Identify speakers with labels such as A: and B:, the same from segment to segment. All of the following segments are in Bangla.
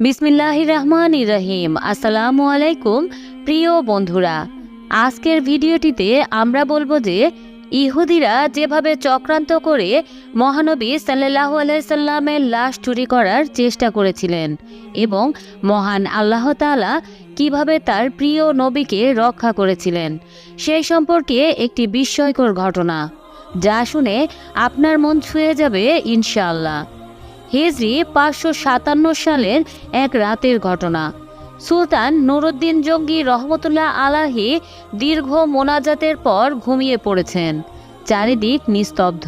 A: বিসমিল্লাহ রহমান রহিম। আসসালামু আলাইকুম প্রিয় বন্ধুরা। আজকের ভিডিওটিতে আমরা বলব যে, ইহুদিরা যেভাবে চক্রান্ত করে মহানবী সাল্লাহ আলাইসাল্লামের লাশ চুরি করার চেষ্টা করেছিলেন এবং মহান আল্লাহ তাআলা কীভাবে তার প্রিয় নবীকে রক্ষা করেছিলেন, সেই সম্পর্কে একটি বিস্ময়কর ঘটনা, যা শুনে আপনার মন ছুঁয়ে যাবে ইনশাআল্লাহ। হিজরি পাঁচশো সাতান্ন সালের এক রাতের ঘটনা। সুলতান নুরুদ্দিন জঙ্গি রহমতুল্লাহ আলাহি দীর্ঘ মোনাজাতের পর ঘুমিয়ে পড়েছেন। চারিদিক নিস্তব্ধ।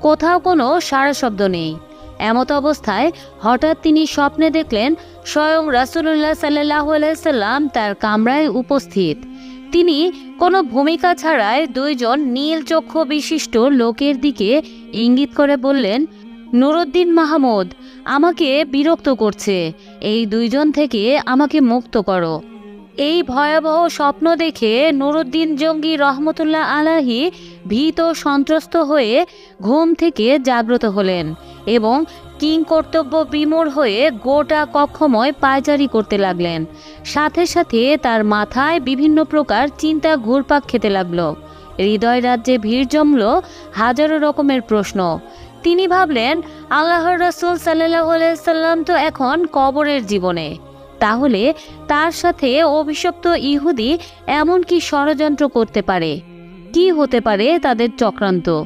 A: কোথাও কোনো সারা শব্দ নেই। এমত অবস্থায় হঠাৎ তিনি স্বপ্নে দেখলেন, স্বয়ং রাসুলুল্লাহ সাল্লাহ সাল্লাম তার কামরায় উপস্থিত। তিনি কোনো ভূমিকা ছাড়াই দুইজন নীল চক্ষু বিশিষ্ট লোকের দিকে ইঙ্গিত করে বললেন নুরুদ্দিন মাহমুদ আমাকে বিরক্ত করছে। এই দুইজন থেকে আমাকে মুক্ত করো। এই ভয়াবহ স্বপ্ন দেখে নুরুদ্দিন জঙ্গি রহমতুল্লাহ আলাহি ভীত সন্ত্রস্ত হয়ে ঘুম থেকে জাগ্রত হলেন এবং কিং কর্তব্য বিমূর হয়ে গোটা কক্ষময় পায়চারি করতে লাগলেন। সাথে সাথে তার মাথায় বিভিন্ন প্রকার চিন্তা ঘুরপাক খেতে লাগল। হৃদয় রাজ্যে ভিড় জমল হাজারো রকমের প্রশ্ন। তিনি ভাবলেন, আল্লাহর রসুল সাল্লাহ সাল্লাম তো এখন কবরের জীবনে। তাহলে তার সাথে অভিশপ্ত ইহুদি এমন কি ষড়যন্ত্র করতে পারে? কি হতে পারে তাদের চক্রান্ত?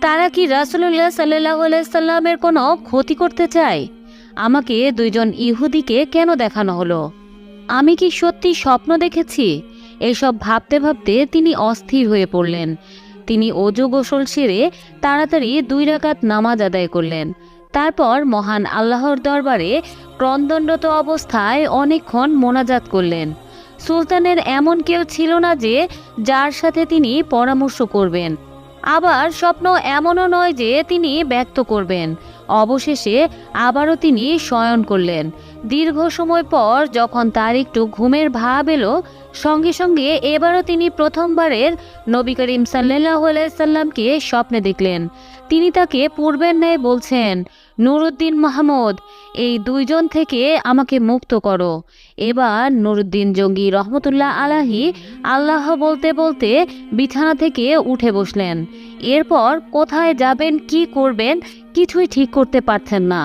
A: তারা কি রাসুল্লাহ সাল্লাহ সাল্লামের কোনো ক্ষতি করতে চায়? আমাকে দুইজন ইহুদিকে কেন দেখানো হলো? আমি কি সত্যি স্বপ্ন দেখেছি? এসব ভাবতে ভাবতে তিনি অস্থির হয়ে পড়লেন। তিনি অজু গোসল সেরে তাড়াতাড়ি দুই রাকাত নামাজ আদায় করলেন। তারপর মহান আল্লাহর দরবারে ক্রন্দনরত অবস্থায় অনেকক্ষণ মোনাজাত করলেন। সুলতানের এমন কেউ ছিল না যে, যার সাথে তিনি পরামর্শ করবেন। আবার স্বপ্ন এমনও নয় যে তিনি ব্যক্ত করবেন। অবশেষে আবারও তিনি শয়ন করলেন। দীর্ঘ সময় পর যখন তার একটু ঘুমের ভাব এলো, সঙ্গে সঙ্গে এবারও তিনি প্রথমবারের নবী করিম সাল্লাহ সাল্লামকে স্বপ্নে দেখলেন। তিনি তাকে পূর্বের ন্যায় বলছেন নুরুদ্দিন মাহমুদ, এই দুইজন থেকে আমাকে মুক্ত করো। এবার নুরুদ্দিন জঙ্গি রহমতুল্লাহ আলাহি আল্লাহ বলতে বলতে বিছানা থেকে উঠে বসলেন। এরপর কোথায় যাবেন, কি করবেন, কিছুই ঠিক করতে পারছেন না।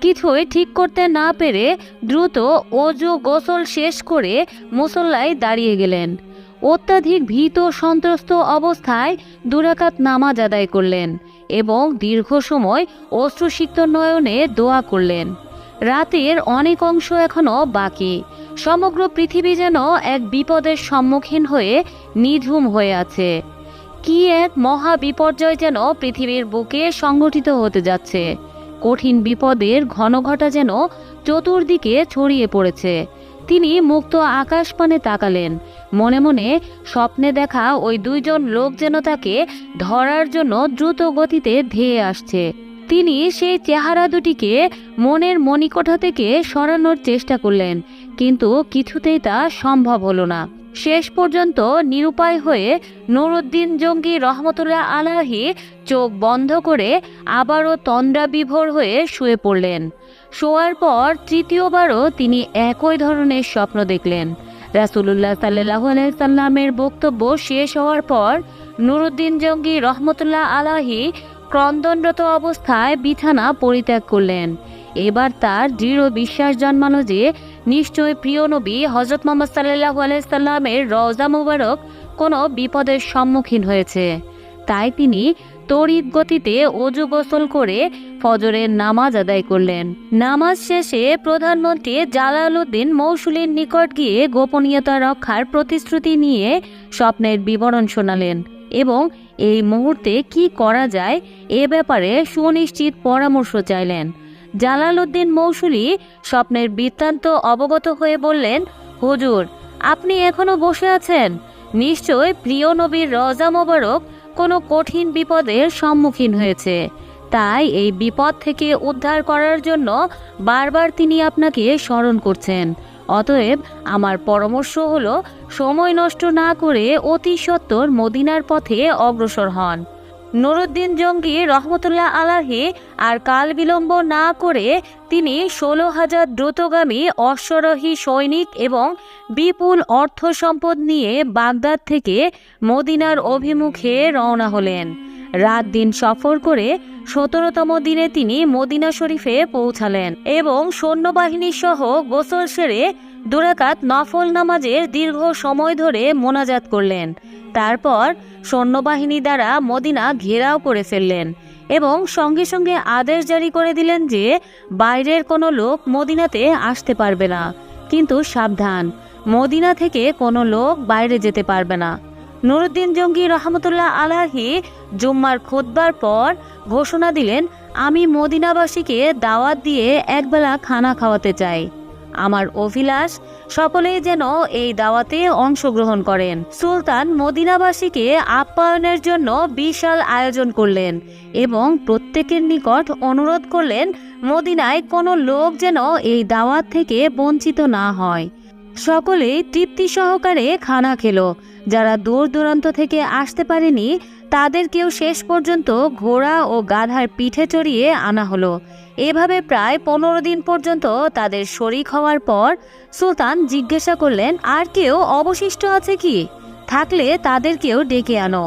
A: কিছুই ঠিক করতে না পেরে দ্রুত অজু গোসল শেষ করে মুসল্লায় দাঁড়িয়ে গেলেন। অত্যাধিক ভীত সন্ত্রস্ত অবস্থায় দুরাকাত নামাজ আদায় করলেন। এবং দীর্ঘ সময় অশ্রুসিক্ত নয়নে দোয়া করলেন। রাতের অনেক অংশ এখনও বাকি। সমগ্র পৃথিবী যেন এক বিপদের সম্মুখীন হয়ে নিঝুম হয়ে আছে। কি এক মহা বিপর্যয় যেন পৃথিবীর বুকে সংগঠিত হতে যাচ্ছে। কঠিন বিপদের ঘনঘটা যেন চতুর্দিকে ছড়িয়ে পড়েছে। তিনি মুক্ত আকাশপানে তাকালেন। মনে মনে স্বপ্নে দেখা ওই দুইজন লোক যেন তাকে ধরার জন্য দ্রুত গতিতে ধেয়ে আসছে। তিনি সেই চেহারা দুটিকে মনের মণিকোঠা থেকে সরানোর চেষ্টা করলেন, কিন্তু কিছুতেই তা সম্ভব হলো না। শেষ পর্যন্ত নিরুপায় হয়ে নুরুদ্দিন জঙ্গি রহমতুল্লাহ আলাহি চোখ বন্ধ করে আবারও তন্দ্রা বিভোর হয়ে শুয়ে পড়লেন। শোয়ার পর তৃতীয়বারও তিনি একই ধরনের স্বপ্ন দেখলেন। রাসুলুল্লাহ সাল্লাহ সাল্লামের বক্তব্য শেষ হওয়ার পর নুরুদ্দিন জঙ্গি রহমতুল্লাহ আলাহি ক্রন্দনরত অবস্থায় বিছানা পরিত্যাগ করলেন। এবার তার দৃঢ় বিশ্বাস জন্মানো যে নিশ্চয় প্রিয় নবী হজরত মোহাম্মদ সাল্লাহ আলাইসাল্লামের রওজা মুবারক কোনো বিপদের সম্মুখীন হয়েছে। তাই তিনি তড়িৎ গতিতে অজু গোসল করে ফজরের নামাজ আদায় করলেন। নামাজ শেষে প্রধানমন্ত্রী জালালউদ্দিন মৌসুলীর নিকট গিয়ে গোপনীয়তা রক্ষার প্রতিশ্রুতি নিয়ে স্বপ্নের বিবরণ শোনালেন এবং এই মুহূর্তে কি করা যায় এ ব্যাপারে সুনিশ্চিত পরামর্শ চাইলেন। জালালউদ্দিন মৌসুলি স্বপ্নের বৃত্তান্ত অবগত হয়ে বললেন, হুজুর, আপনি এখনও বসে আছেন? নিশ্চয় প্রিয় নবীর রজা মোবারক কোনো কঠিন বিপদের সম্মুখীন হয়েছে। তাই এই বিপদ থেকে উদ্ধার করার জন্য বারবার তিনি আপনাকে স্মরণ করছেন। অতএব আমার পরামর্শ হলো, সময় নষ্ট না করে অতি সত্বর মদিনার পথে অগ্রসর হন। নুরুদ্দিন জঙ্গি রহমতুল্লাহ আলাহি আর কাল বিলম্ব না করে তিনি ষোলো হাজার দ্রুতগামী অশ্বরোহী সৈনিক এবং বিপুল অর্থ সম্পদ নিয়ে বাগদাদ থেকে মদিনার অভিমুখে রওনা হলেন। রাত দিন সফর করে সতেরোতম দিনে তিনি মদিনা শরীফে পৌঁছালেন এবং সৈন্যবাহিনী সহ গোসল সেরে দুরাকাত নফল নামাজের দীর্ঘ সময় ধরে মোনাজাত করলেন। তারপর সৈন্যবাহিনী দ্বারা মদিনা ঘেরাও করে ফেললেন এবং সঙ্গে সঙ্গে আদেশ জারি করে দিলেন যে, বাইরের কোনো লোক মদিনাতে আসতে পারবে না। কিন্তু সাবধান, মদিনা থেকে কোনো লোক বাইরে যেতে পারবে না। নুরুদ্দিন জঙ্গি রহমতুল্লাহ আলাহি জুম্মার খুতবার পর ঘোষণা দিলেন, আমি মদিনাবাসীকে দাওয়াত দিয়ে একবেলা খানা খাওয়াতে চাই। আমার অভিলাষ, সকলেই যেন এই দাওয়াতে অংশগ্রহণ করেন। সুলতান মদিনাবাসীকে আপ্যায়নের জন্য বিশাল আয়োজন করলেন এবং প্রত্যেকের নিকট অনুরোধ করলেন মদিনায় কোনো লোক যেন এই দাওয়াত থেকে বঞ্চিত না হয়। সকলেই তৃপ্তি সহকারে খানা খেলো। যারা দূর দূরান্ত থেকে আসতে পারেনি তাদেরকেও শেষ পর্যন্ত ঘোড়া ও গাধার পিঠে চড়িয়ে আনা হলো। এভাবে প্রায় পনেরো দিন পর্যন্ত তাদের শরিক হওয়ার পর সুলতান জিজ্ঞাসা করলেন, আর কেউ অবশিষ্ট আছে কি? থাকলে তাদেরকেও ডেকে আনো।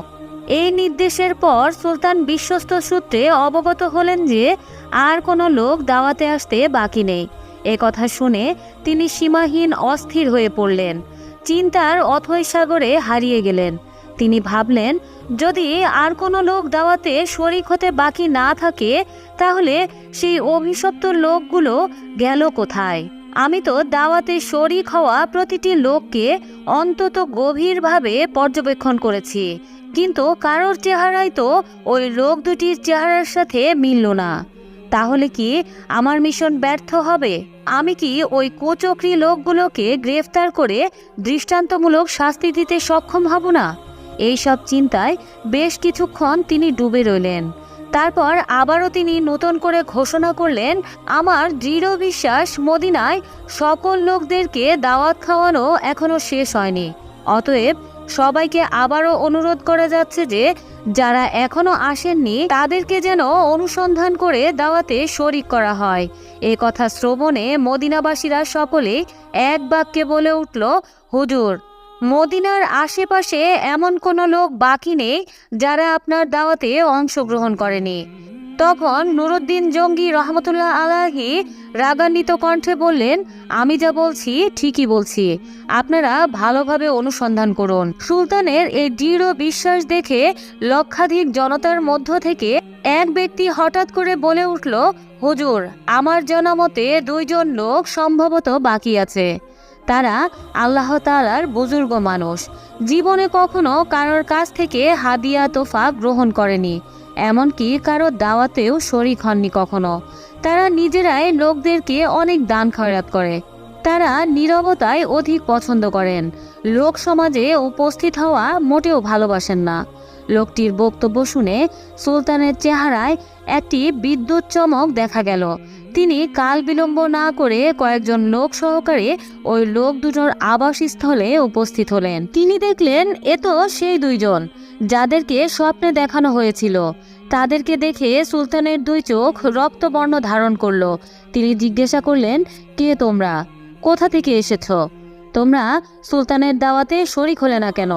A: এই নির্দেশের পর সুলতান বিশ্বস্ত সূত্রে অবগত হলেন যে আর কোনো লোক দাওয়াতে আসতে বাকি নেই। কথা শুনে তিনি সীমাহীন অস্থির হয়ে পড়লেন। চিন্তার অথৈ সাগরে হারিয়ে গেলেন। তিনি ভাবলেন, যদি আর কোনো লোক দাওয়াতে শরিক হতে বাকি না থাকে, তাহলে সেই অভিশপ্ত লোকগুলো গেল কোথায়? আমি তো দাওয়াতে শরিক হওয়া প্রতিটি লোককে অন্তত গভীরভাবে পর্যবেক্ষণ করেছি, কিন্তু কারোর চেহারাই তো ওই লোক দুটির চেহারার সাথে মিলল না। তাহলে কি আমার মিশন ব্যর্থ হবে? আমি কি ওই কুচক্রী লোকগুলোকে গ্রেফতার করে দৃষ্টান্তমূলক শাস্তি দিতে সক্ষম হব না? এই সব চিন্তায় বেশ কিছুক্ষণ তিনি ডুবে রইলেন। তারপর আবারও তিনি নতুন করে ঘোষণা করলেন, আমার দৃঢ় বিশ্বাস মদিনায় সকল লোকদেরকে দাওয়াত খাওয়ানো এখনও শেষ হয়নি। অতএব সবাইকে আবারও অনুরোধ করা যাচ্ছে যে, যারা এখনও আসেননি, তাদেরকে যেন অনুসন্ধান করে দাওয়াতে শরিক করা হয়। এ কথা শ্রবণে মদিনাবাসীরা সকলে এক বাক্যে বলে উঠল, হুজুর মদিনার আশেপাশে এমন কোনো লোক বাকি নেই যারা আপনার দাওয়াতে অংশগ্রহণ করেনি। তখন নুরুদ্দিন জঙ্গি রহমতুল্লাহ আলাহি রাগান্বিত কণ্ঠে বললেন, আমি যা বলছি ঠিকই বলছি। আপনারা ভালোভাবে অনুসন্ধান করুন। সুলতানের এই দৃঢ় বিশ্বাস দেখে লক্ষাধিক জনতার মধ্য থেকে এক ব্যক্তি হঠাৎ করে বলে উঠল, হুজুর, আমার জানা মতে দুইজন লোক সম্ভবত বাকি আছে। তারা আল্লাহ তালার বুজুর্গ মানুষ। জীবনে কখনো কারোর কাছ থেকে হাদিয়া তোফা গ্রহণ করেনি, এমনকি কারও দাওয়াতেও শরিক হননি কখনো। তারা নিজেরাই লোকদেরকে অনেক দান খয়রাত করে। তারা নীরবতায় অধিক পছন্দ করেন। লোক সমাজে উপস্থিত হওয়া মোটেও ভালোবাসেন না। লোকটির বক্তব্য শুনে সুলতানের চেহারায় একটি বিদ্যুৎ চমক দেখা গেল। তিনি কাল বিলম্ব না করে কয়েকজন লোক সহকারে ওই লোক দুটোর আবাসস্থলে উপস্থিত হলেন। তিনি দেখলেন, এ তো সেই দুইজন, যাদেরকে স্বপ্নে দেখানো হয়েছিল। তাদেরকে দেখে সুলতানের দুই চোখ রক্তবর্ণ ধারণ করল। তিনি জিজ্ঞাসা করলেন, কে তোমরা? কোথা থেকে এসেছ? তোমরা সুলতানের দাওয়াতে শরিক হলে না কেন?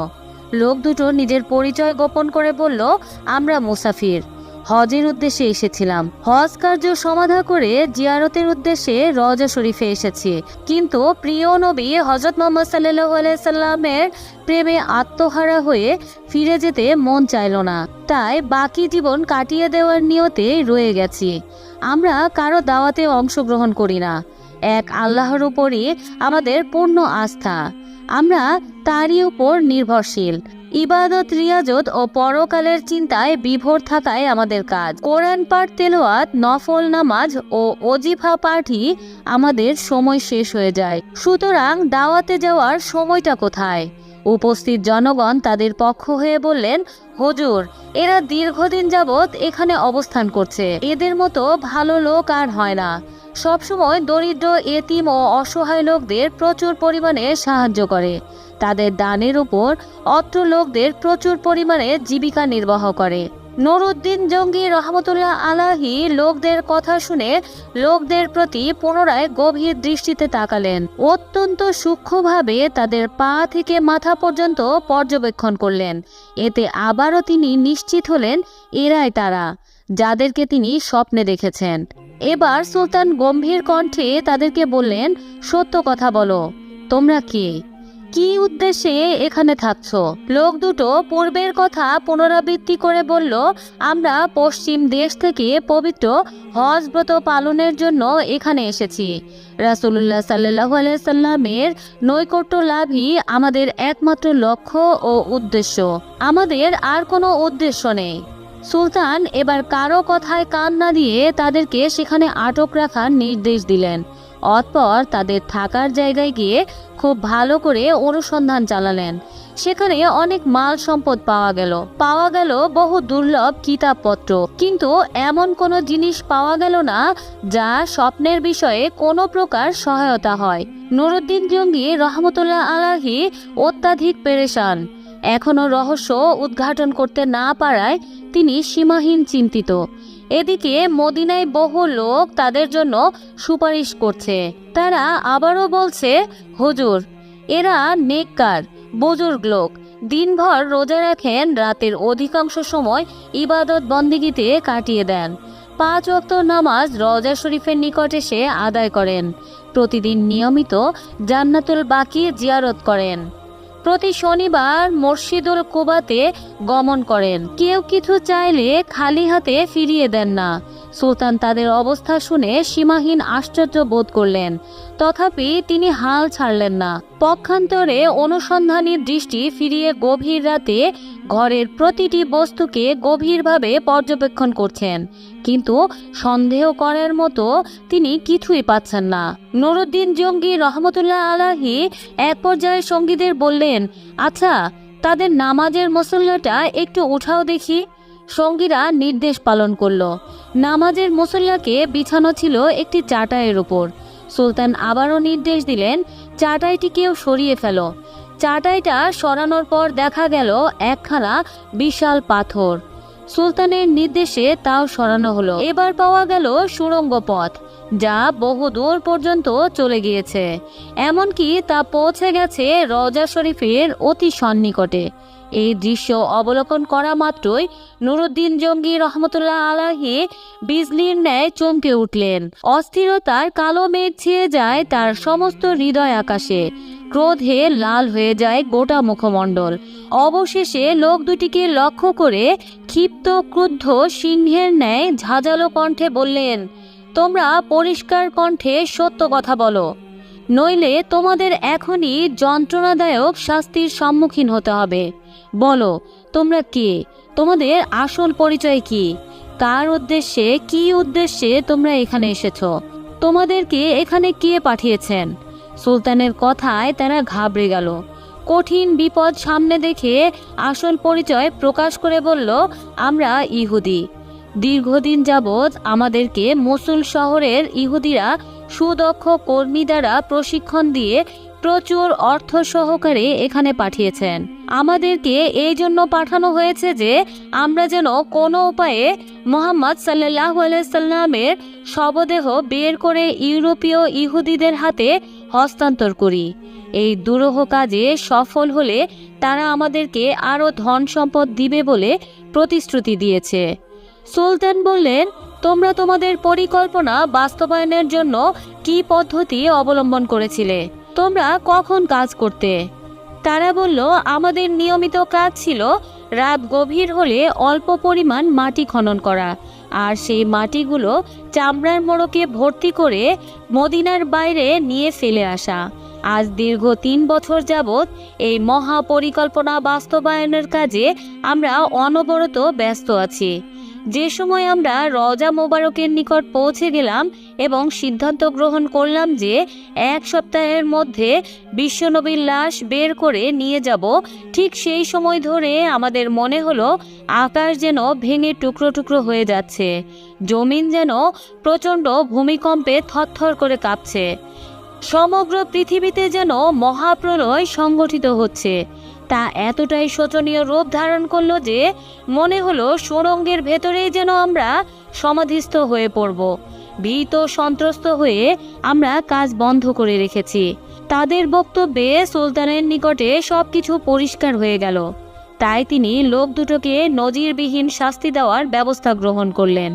A: লোক দুটো নিজের পরিচয় গোপন করে বলল, আমরা মুসাফির। হজের উদ্দেশ্যে এসেছিলাম। হজ কার্য সমাধা করে জিয়ারতের উদ্দেশ্যে রজা শরীফে এসেছি। কিন্তু প্রিয় নবী হজরত মোহাম্মদ সাল্লাহ সাল্লামের প্রেমে আত্মহারা হয়ে ফিরে যেতে মন চাইল না। তাই বাকি জীবন কাটিয়ে দেওয়ার নিয়তে রয়ে গেছি। আমরা কারও দাওয়াতে অংশগ্রহণ করি না। এক আল্লাহর উপরই আমাদের পূর্ণ আস্থা। আমরা তারই উপর নির্ভরশীল। ইবাদত, রিয়াজত ও পরকালের চিন্তায় বিভোর থাকায় আমাদের কাজ। কোরআন পাঠ তেলোয়াত নফল নামাজ ও অজিফা পাঠই আমাদের সময় শেষ হয়ে যায়। সুতরাং দাওয়াতে যাওয়ার সময়টা কোথায়? উপস্থিত জনগণ তাদের পক্ষ হয়ে বললেন, হজুর, এরা দীর্ঘদিন যাবৎ এখানে অবস্থান করছে। এদের মতো ভালো লোক আর হয় না। সবসময় দরিদ্র, এতিম ও অসহায় লোকদের প্রচুর পরিমাণে সাহায্য করে। তাদের দানের উপর অত্র লোকদের প্রচুর পরিমাণে জীবিকা নির্বাহ করে। নুরুদ্দিন জঙ্গি রহমতুল্লাহ আলাহি লোকদের কথা শুনে লোকদের প্রতি পুনরায় গভীর দৃষ্টিতে তাকালেন। অত্যন্ত সূক্ষ্মভাবে তাদের পা থেকে মাথা পর্যন্ত পর্যবেক্ষণ করলেন। এতে আবারও তিনি নিশ্চিত হলেন, এরাই তারা, যাদেরকে তিনি স্বপ্নে দেখেছেন। এবার সুলতান গম্ভীর কণ্ঠে তাদেরকে বললেন, সত্য কথা বলো, তোমরা কে? কি উদ্দেশ্যে এখানে থাকছ? লোক দুটো পূর্বের কথা পুনরাবৃত্তি করে বলল, আমরা পশ্চিম দেশ থেকে পবিত্র হজ ব্রত পালনের জন্য এখানে এসেছি। রাসুল্লাহ সাল্লাহ আলাইসাল্লামের নৈকট্য লাভই আমাদের একমাত্র লক্ষ্য ও উদ্দেশ্য। আমাদের আর কোনো উদ্দেশ্য নেই। সুলতান এবার কারও কথায় কান না দিয়ে তাদেরকে সেখানে আটক রাখার নির্দেশ দিলেন। অতপর তাদের থাকার জায়গায় গিয়ে খুব ভালো করে অনুসন্ধান চালালেন। সেখানে অনেক মাল সম্পদ পাওয়া গেল। পাওয়া গেল বহু দুর্লভ কিতাবপত্র। কিন্তু এমন কোনো জিনিস পাওয়া গেল না যা স্বপ্নের বিষয়ে কোনো প্রকার সহায়তা হয়। নুরুদ্দিন জঙ্গি রহমতুল্লাহ আলাহি অত্যাধিক পেরেশান। এখনও রহস্য উদ্ঘাটন করতে না পারায় তিনি সীমাহীন চিন্তিত। এদিকে মদিনায় বহু লোক তাদের জন্য সুপারিশ করছে। তারা আবারও বলছে, হুজুর, এরা নেককার, বুজুর্গ লোক। দিনভর রোজা রাখেন, রাতের অধিকাংশ সময় ইবাদত বন্দিগিতে কাটিয়ে দেন। পাঁচ ওয়াক্ত নামাজ রজা শরীফের নিকট এসে আদায় করেন। প্রতিদিন নিয়মিত জান্নাতুল বাকি জিয়ারত করেন। প্রতি শনিবার মসজিদুল কুবাতে গমন করেন। কেউ কিছু চাইলে খালি হাতে ফিরিয়ে দেন না। সুলতান তাদের অবস্থা শুনে সীমাহীন আশ্চর্য বোধ করলেন। তথাপি তিনি হাল ছাড়লেন না। পক্ষান্তরে অনুসন্ধানী দৃষ্টি ফিরিয়ে গভীর রাতে ঘরের প্রতিটি বস্তুকে গভীরভাবে পর্যবেক্ষণ করছেন। কিন্তু সন্দেহ করার মতো তিনি কিছুই পাচ্ছেন না। নুরুদ্দিন জঙ্গি রহমতুল্লাহ আলাহি এক পর্যায়ে সঙ্গীদের বললেন আচ্ছা তাদের নামাজের মসল্লাটা একটু উঠাও দেখি। সঙ্গীরা নির্দেশ পালন করল। নামাজের মুসল্লাকে বিছানো ছিল একটি চাটাইয়ের উপর। সুলতান আবারও নির্দেশ দিলেন, চাটাইটিকেও সরিয়ে ফেলো। চাটাইটা সরানোর পর দেখা গেল একখানা বিশাল পাথর। সুলতানের নির্দেশে তাও সরানো হলো। এবার পাওয়া গেল সুড়ঙ্গ পথ, যা বহু দূর পর্যন্ত চলে গিয়েছে। এমনকি তা পৌঁছে গেছে রজা শরীফের অতি সন্নিকটে। এই দৃশ্য অবলোকন করা মাত্রই নুরুদ্দিন জঙ্গি রহমতুল্লাহ আলাহি বিজলির ন্যায় চমকে উঠলেন। অস্থিরতার কালো মেঘ ছেয়ে যায় তার সমস্ত হৃদয় আকাশে। ক্রোধে লাল হয়ে যায় গোটা মুখমণ্ডল। অবশেষে লোক দুটিকে লক্ষ্য করে ক্ষিপ্ত, ক্রুদ্ধ সিংহের ন্যায় ঝাঁঝালো কণ্ঠে বললেন, তোমরা পরিষ্কার কণ্ঠে সত্য কথা বলো। নইলে তোমাদের এখনই যন্ত্রণাদায়ক শাস্তির সম্মুখীন হতে হবে। বলো, তোমরা কে? তোমাদের আসল পরিচয় কি? কার উদ্দেশ্যে, কি উদ্দেশ্যে তোমরা এখানে এসেছ? তোমাদেরকে এখানে কে পাঠিয়েছেন? সুলতানের কথায় তারা ঘাবড়ে গেল। কঠিন বিপদ সামনে দেখে আসল পরিচয় প্রকাশ করে বলল, আমরা ইহুদি। দীর্ঘদিন যাবৎ আমাদেরকে মসুল শহরের ইহুদিরা সুদক্ষ কর্মী দ্বারা প্রশিক্ষণ দিয়ে প্রচুর অর্থ সহকারে এখানে পাঠিয়েছেন। আমাদেরকে এই জন্য পাঠানো হয়েছে যে আমরা যেন কোনো উপায়ে মোহাম্মদ সাল্লাহ সাল্লামের শবদেহ বের করে ইউরোপীয় ইহুদিদের হাতে হস্তান্তর করি। এই দুরূহ কাজে সফল হলে তারা আমাদেরকে আরও ধন সম্পদ দিবে বলে প্রতিশ্রুতি দিয়েছে। সুলতান বললেন, তোমরা তোমাদের পরিকল্পনা বাস্তবায়নের জন্য কি পদ্ধতি অবলম্বন করেছিলে? তোমরা কখন কাজ করতে? তারা বলল, আমাদের নিয়মিত কাজ ছিল রাত গভীর হলে অল্প পরিমাণ মাটি খনন করা, আর সেই মাটিগুলো চামড়ার মোড়কে ভর্তি করে মদিনার বাইরে নিয়ে ফেলে আসা। আজ দীর্ঘ তিন বছর যাবৎ এই মহা পরিকল্পনা বাস্তবায়নের কাজে আমরা অনবরত ব্যস্ত আছি। যে সময় আমরা রজা মোবারকের নিকট পৌঁছে গেলাম এবং সিদ্ধান্ত গ্রহণ করলাম যে এক সপ্তাহের মধ্যে বিশ্বনবীর লাশ বের করে নিয়ে যাব, ঠিক সেই সময় ধরে আমাদের মনে হলো আকাশ যেন ভেঙে টুকরো টুকরো হয়ে যাচ্ছে, জমিন যেন প্রচণ্ড ভূমিকম্পে থরথর করে কাঁপছে। সমগ্র পৃথিবীতে যেন মহাপ্রলয় সংগঠিত হচ্ছে। তা এতটাই শোচনীয় রূপ ধারণ করল যে মনে হলো সুরঙ্গের ভেতরেই যেন আমরা সমাধিস্থ হয়ে পড়ব। ভীত সন্ত্রস্ত হয়ে আমরা কাজ বন্ধ করে রেখেছি। তাদের বক্তব্যে সুলতানের নিকটে সব কিছু পরিষ্কার হয়ে গেল। তাই তিনি লোক দুটোকে নজিরবিহীন শাস্তি দেওয়ার ব্যবস্থা গ্রহণ করলেন,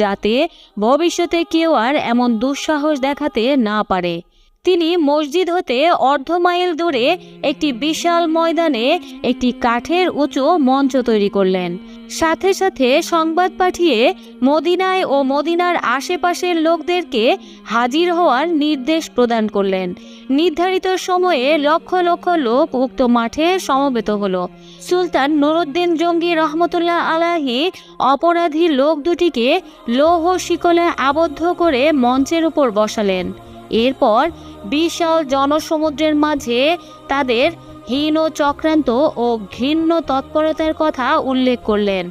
A: যাতে ভবিষ্যতে কেউ আর এমন দুঃসাহস দেখাতে না পারে। তিনি মসজিদ হতে অর্ধ মাইল দূরে একটি বিশাল ময়দানে একটি কাঠের উঁচু মঞ্চ তৈরি করলেন। সাথে সাথে সংবাদ পাঠিয়ে মদিনায় ও মদিনার আশেপাশের লোকদেরকে হাজির হওয়ার নির্দেশ প্রদান করলেন। নির্ধারিত সময়ে লক্ষ লক্ষ লোক উক্ত মাঠে সমবেত হলো। সুলতান নুরুদ্দিন জঙ্গি রহমতুল্লাহ আলাহি অপরাধী লোক দুটিকে লৌহ শিকলে আবদ্ধ করে মঞ্চের উপর বসালেন। এরপর বিশাল জনসমুদ্রের মাঝে তাদের হীন চক্রান্ত ও ঘৃণ্য তৎপরতার কথা উল্লেখ করলেন।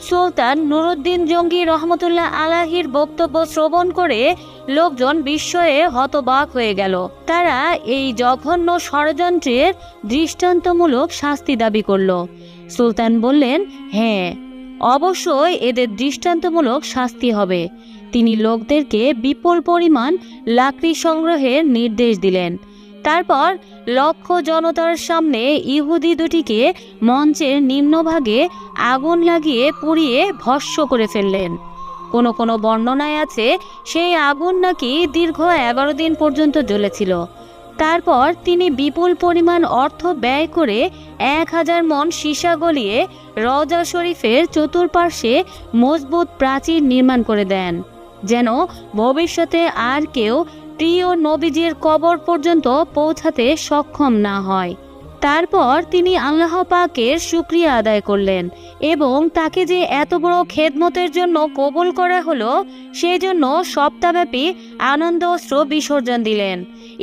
A: সুলতান নুরুদ্দিন জঙ্গি রহমতুল্লাহ আলাহির বক্তব্য শ্রবণ করে লোকজন বিস্ময়ে হতবাক হয়ে গেল। তারা এই জঘন্য ষড়যন্ত্রের দৃষ্টান্তমূলক শাস্তি দাবি করল। সুলতান বললেন হ্যাঁ অবশ্যই এদের দৃষ্টান্তমূলক শাস্তি হবে। তিনি লোকদেরকে বিপুল পরিমাণ লাকড়ি সংগ্রহের নির্দেশ দিলেন। তারপর লক্ষ জনতার সামনে ইহুদি দুটিকে মঞ্চের নিম্নভাগে আগুন লাগিয়ে পুড়িয়ে ভস্য করে ফেললেন। কোনো কোনো বর্ণনায় আছে, সেই আগুন নাকি দীর্ঘ এগারো দিন পর্যন্ত জ্বলেছিল। তারপর তিনি বিপুল পরিমাণ অর্থ ব্যয় করে এক হাজার মন সীসা গলিয়ে রজা শরীফের চতুর্পার্শ্বে মজবুত প্রাচীর নির্মাণ করে দেন। যেন ভবিষ্যতে আর কেউ প্রিয় নবীজির কবর পর্যন্ত পৌঁছাতে সক্ষম না হয়। তারপর তিনি আল্লাহ পাকের শুক্রিয়া আদায় করলেন এবং তাকে যে এত বড় খেদমতের জন্য কবুল করা হলো, সেই জন্য সপ্তাহব্যাপী আনন্দ অস্ত্র বিসর্জন দিলেন।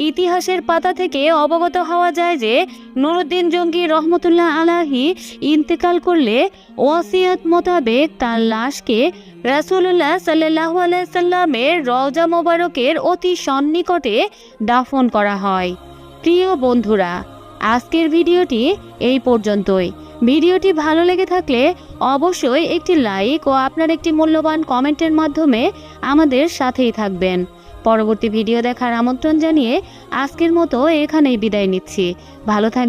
A: ইতিহাসের পাতা থেকে অবগত হওয়া যায় যে, নুরুদ্দিন জঙ্গি রহমতুল্লাহ আলাহি ইন্তেকাল করলে ওয়াসিয়াত মোতাবেক তার লাশকে রাসূলুল্লাহ সাল্লাহ আলাইসাল্লামের রওজা মোবারকের অতি সন্নিকটে দাফন করা হয়। প্রিয় বন্ধুরা আজকের ভিডিওটি এই পর্যন্তই। ভিডিওটি ভালো লেগে থাকলে অবশ্যই একটি লাইক ও আপনার একটি মূল্যবান কমেন্টের মাধ্যমে আমাদের সাথেই থাকবেন। পরবর্তী ভিডিও দেখার আমন্ত্রণ জানিয়ে আজকের মতো এখানেই বিদায় নিচ্ছি। ভালো থাকবেন।